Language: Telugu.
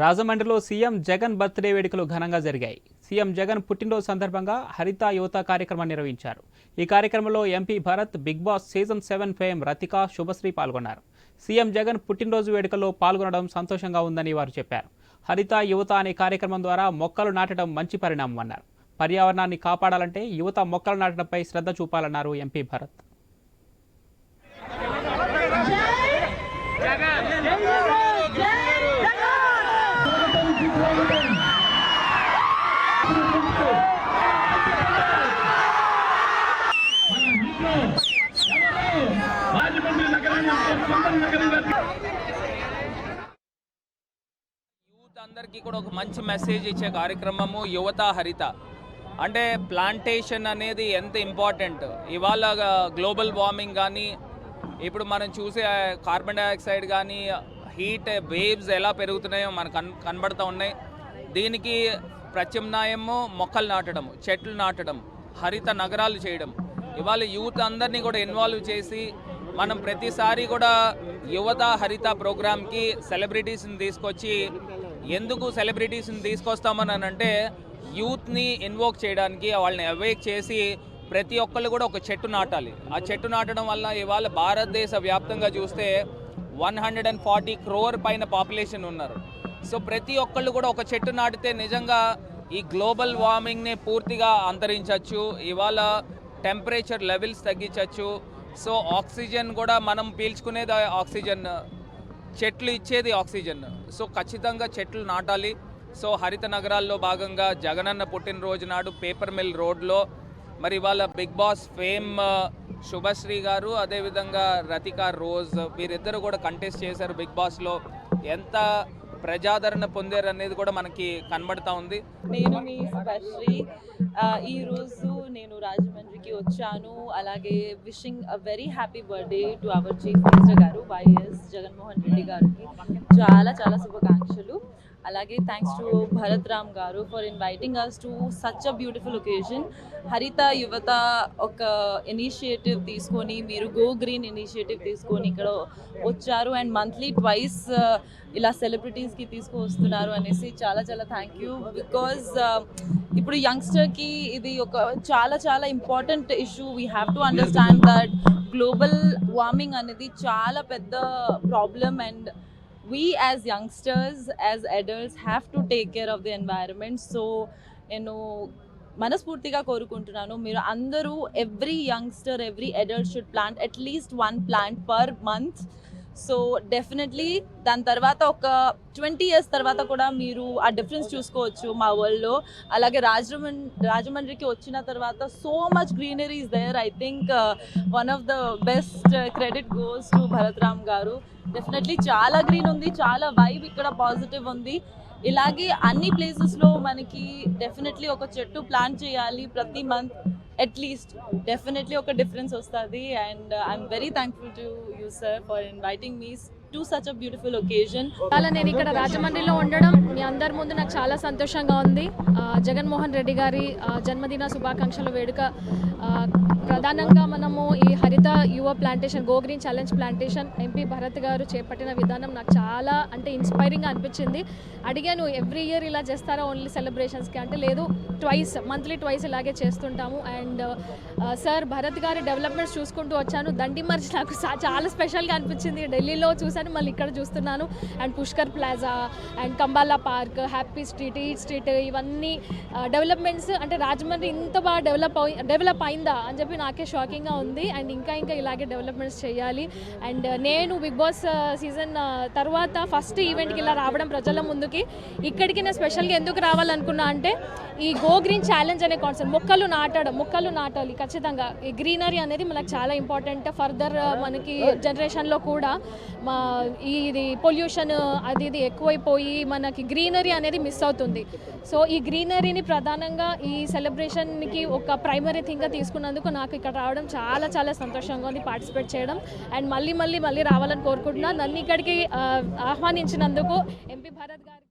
రాజమండ్రిలో సీఎం జగన్ బర్త్డే వేడుకలు ఘనంగా జరిగాయి. సీఎం జగన్ పుట్టినరోజు సందర్భంగా హరిత యువత కార్యక్రమం నిర్వహించారు. ఈ కార్యక్రమంలో MP Bharat Bigg Boss season seven fame Ratika Shubhashree పాల్గొన్నారు. సీఎం జగన్ పుట్టినరోజు వేడుకల్లో పాల్గొనడం సంతోషంగా ఉందని వారు చెప్పారు. హరిత యువత అనే కార్యక్రమం ద్వారా మొక్కలు నాటడం మంచి పరిణామం అన్నారు. పర్యావరణాన్ని కాపాడాలంటే యువత మొక్కలు నాటడంపై శ్రద్ధ చూపాలన్నారు ఎంపీ భరత్. యూత్ అందరికీ కూడా ఒక మంచి మెసేజ్ ఇచ్చే కార్యక్రమము యువత హరిత. అంటే ప్లాంటేషన్ అనేది ఎంత ఇంపార్టెంట్ ఇవాళ గ్లోబల్ వార్మింగ్ కానీ ఇప్పుడు మనం చూసే కార్బన్ డైఆక్సైడ్ కానీ హీట్ వేవ్స్ ఎలా పెరుగుతున్నాయో మనకు కన్ కనబడుతూ ఉన్నాయి. దీనికి ప్రత్యామ్నాయము మొక్కలు నాటడం చెట్లు నాటడం హరిత నగరాలు చేయడం. ఇవాళ యూత్ అందరినీ కూడా ఇన్వాల్వ్ చేసి మనం ప్రతిసారి కూడా యువత హరిత ప్రోగ్రామ్కి సెలబ్రిటీస్ని తీసుకొచ్చి ఎందుకు సెలబ్రిటీస్ని తీసుకొస్తామని అని అంటే యూత్ని ఇన్వోక్ చేయడానికి వాళ్ళని అవేక్ చేసి ప్రతి ఒక్కళ్ళు కూడా ఒక చెట్టు నాటాలి. ఆ చెట్టు నాటడం వల్ల ఇవాళ భారతదేశ వ్యాప్తంగా చూస్తే one hundred and forty crore పైన పాపులేషన్ ఉన్నారు. సో ప్రతి ఒక్కళ్ళు కూడా ఒక చెట్టు నాటితే నిజంగా ఈ గ్లోబల్ వార్మింగ్ని పూర్తిగా అంతరించవచ్చు ఇవాళ టెంపరేచర్ లెవెల్స్ తగ్గించవచ్చు సో ఆక్సిజన్ కూడా మనం పీల్చుకునేది ఆక్సిజన్ చెట్లు ఇచ్చేది ఆక్సిజన్. సో ఖచ్చితంగా చెట్లు నాటాలి. సో హరిత నగరాల్లో భాగంగా జగనన్న పుట్టినరోజు నాడు పేపర్ మిల్ రోడ్లో మరి వాళ్ళ బిగ్ బాస్ ఫేమ్ శుభశ్రీ గారు అదేవిధంగా రతిక రోజ్ వీరిద్దరు కూడా కంటెస్ట్ చేశారు బిగ్ బాస్లో. ఎంత ప్రజాదరణ పొందారు అనేది కూడా మనకి కనబడతా ఉంది. నేను మీ శ్రీ ఈ రోజు నేను రాజమండ్రికి వచ్చాను. అలాగే wishing a very happy birthday to our chief minister గారు వైఎస్ జగన్మోహన్ రెడ్డి గారికి. చాలా చాలా శుభాకాంక్షలు. అలాగే థ్యాంక్స్ టు భరత్ రామ్ గారు for inviting us to such a beautiful occasion హరిత యువత ఒక ఇనిషియేటివ్ తీసుకొని మీరు గో గ్రీన్ ఇనిషియేటివ్ తీసుకొని ఇక్కడ వచ్చారు అండ్ మంత్లీ ట్వైస్ ఇలా సెలబ్రిటీస్కి తీసుకువస్తున్నారు అనేసి చాలా చాలా థ్యాంక్ యూ బికాజ్ ఇప్పుడు యంగ్స్టర్కి ఇది ఒక చాలా చాలా important issue we have to understand that global warming అనేది చాలా పెద్ద problem and we as youngsters as adults have to take care of the environment. So నేను మనస్ఫూర్తిగా కోరుకుంటున్నాను. మీరు అందరూ every youngster every adult should plant at least one plant per month so definitely దాని తర్వాత ఒక ట్వంటీ ఇయర్స్ తర్వాత కూడా మీరు ఆ డిఫరెన్స్ చూసుకోవచ్చు మా వరల్డ్లో అలాగే రాజమండ్రి రాజమండ్రికి వచ్చిన తర్వాత so much greenery is there I think one of the best credit goes to Bharat Ram గారు. డెఫినెట్లీ చాలా గ్రీన్ ఉంది చాలా వైబ్ ఇక్కడ పాజిటివ్ ఉంది. ఇలాగే అన్ని ప్లేసెస్లో మనకి డెఫినెట్లీ ఒక చెట్టు ప్లాన్ చేయాలి ప్రతి మంత్ అట్లీస్ట్ డెఫినెట్లీ ఒక డిఫరెన్స్ వస్తుంది. And I'm very thankful to you sir for inviting me to such a beautiful occasion అలా నేను ఇక్కడ రాజమండ్రిలో ఉండడం మీ అందరి ముందు నాకు చాలా సంతోషంగా ఉంది. జగన్మోహన్ రెడ్డి గారి జన్మదిన శుభాకాంక్షల వేడుక ప్రధానంగా మనము ఈ హరిత యువ plantation go green challenge plantation MP Bharat గారు చేపట్టిన విధానం నాకు చాలా అంటే ఇన్స్పైరింగ్గా అనిపించింది. అడిగాను ఎవ్రీ ఇయర్ ఇలా చేస్తారా ఓన్లీ సెలబ్రేషన్స్కి అంటే లేదు ట్వైస్ మంత్లీ ట్వైస్ ఇలాగే చేస్తుంటాము. అండ్ సార్ భరత్ గారి డెవలప్మెంట్స్ చూసుకుంటూ వచ్చాను. దండి మర్చి నాకు చాలా స్పెషల్గా అనిపించింది. ఢిల్లీలో చూసాను చూశాను మళ్ళీ ఇక్కడ చూస్తున్నాను. And Pushkar plaza and Kambala park happy street eat street ఇవన్నీ డెవలప్మెంట్స్ అంటే రాజమండ్రి ఇంత బాగా డెవలప్ అయి డెవలప్ అయిందా అని చెప్పి నాకే షాకింగ్గా ఉంది. అండ్ ఇంకా ఇంకా ఇలాగే డెవలప్మెంట్స్ చేయాలి. అండ్ నేను బిగ్ బాస్ సీజన్ తర్వాత ఫస్ట్ ఈవెంట్కి ఇలా రావడం ప్రజల ముందుకి. ఇక్కడికి నేను స్పెషల్గా ఎందుకు రావాలనుకున్నా అంటే ఈ గో గ్రీన్ ఛాలెంజ్ అనే కాన్సెప్ట్ మొక్కలు నాటడం మొక్కలు నాటాలి ఖచ్చితంగా. ఈ గ్రీనరీ అనేది మనకు చాలా ఇంపార్టెంట్ ఫర్దర్ మనకి జనరేషన్లో కూడా. మా ఈ ఇది పొల్యూషన్ అది ఇది ఎక్కువైపోయి మనకి గ్రీనరీ అనేది మిస్ అవుతుంది. సో ఈ గ్రీనరీని ప్రధానంగా ఈ సెలబ్రేషన్కి ఒక ప్రైమరీ థింగ్గా తీసుకున్నందుకు నాకు ఇక్కడ రావడం చాలా చాలా సంతోషంగా ఉంది పార్టిసిపేట్ చేయడం. అండ్ మళ్ళీ మళ్ళీ మళ్ళీ రావాలని కోరుకుంటున్నాను నన్ను ఇక్కడికి ఆహ్వానించినందుకు ఎంపీ భారత్ గారు